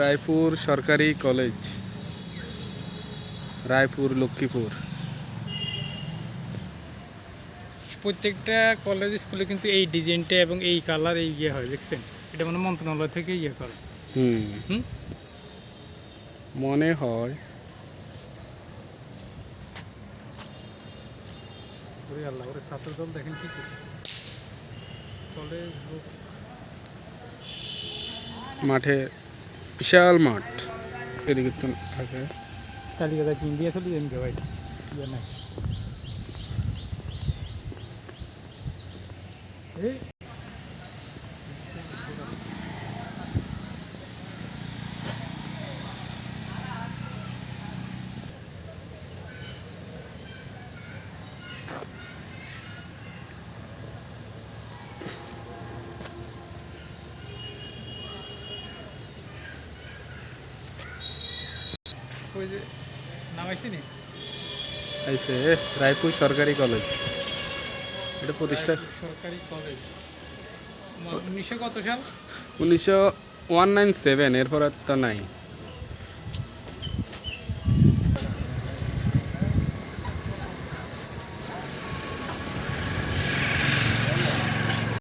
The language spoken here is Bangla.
রায়পুর সরকারি কলেজ রায়পুর লক্ষ্মীপুর। প্রত্যেকটা কলেজ স্কুলে কিন্তু এই ডিজাইনটা এবং এই কালার এই ইয়ে হয় দেখছেন? এটা মানে মন্ত্রণালয় থেকে ইয়ে করে। হুম। হুম? মনে হয় আল্লাহ ওরে ছাত্রদল দেখেন কি করছে। কলেজ বুক মাঠে বিশাল মাঠ। এদিকে তো থাকে। কালিকাতা চিন দিয়ে চলে যান ভাই। ইয়ে যে নামাইছি নি? আইসে রায়পুর সরকারি কলেজ। এটা প্রতিষ্ঠা সরকারি কলেজ। উনিশশো কত সাল? উনিশশো ওয়ান নাইন সেভেন এরপর আর তো নাই।